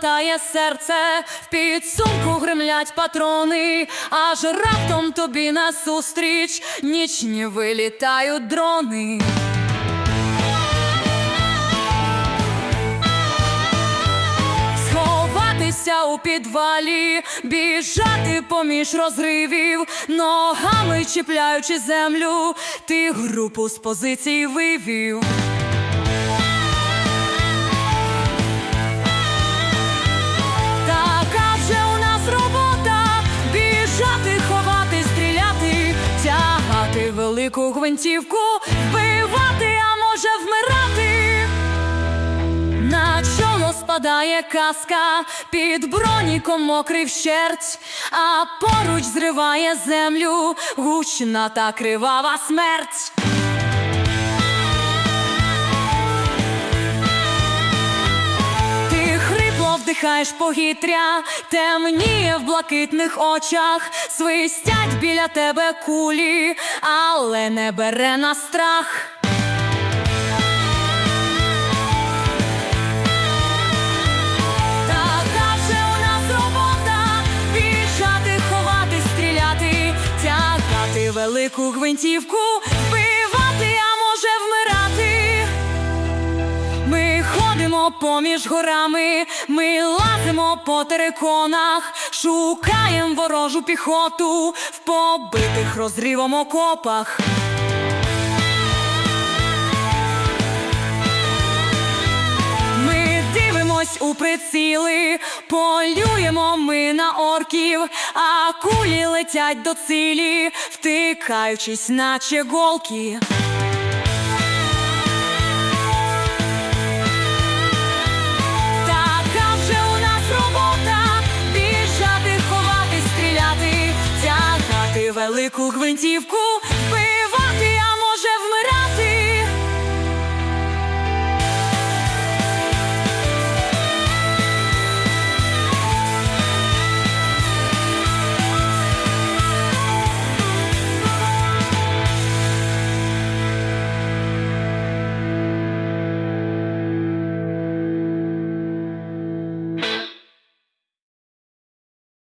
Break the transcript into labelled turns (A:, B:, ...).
A: стискає серце, в підсумку гремлять патрони, аж раптом тобі назустріч нічні вилітають дрони. Сховатися у підвалі, біжати поміж розривів, ногами чіпляючи землю, ти групу з позицій вивів. Велику гвинтівку, вбивати, а може вмирати. На чоло спадає каска, під броніком мокрий вщерть, а поруч зриває землю гучна та кривава смерть. Хрипло вдихаєш повітря, темніє в блакитних очах, свистять біля тебе кулі, але не бере на страх. Така вже у нас робота біжати, ховати, стріляти, тягати велику гвинтівку, вбивати, а може вмирати. Ми ходимо поміж горами, ми лазимо по териконах, шукаємо ворожу піхоту в побитих розривом окопах. Ми дивимось у приціли, полюємо ми на орків, а кулі летять до цілі, втикаючись, наче голки. Велику гвинтівку,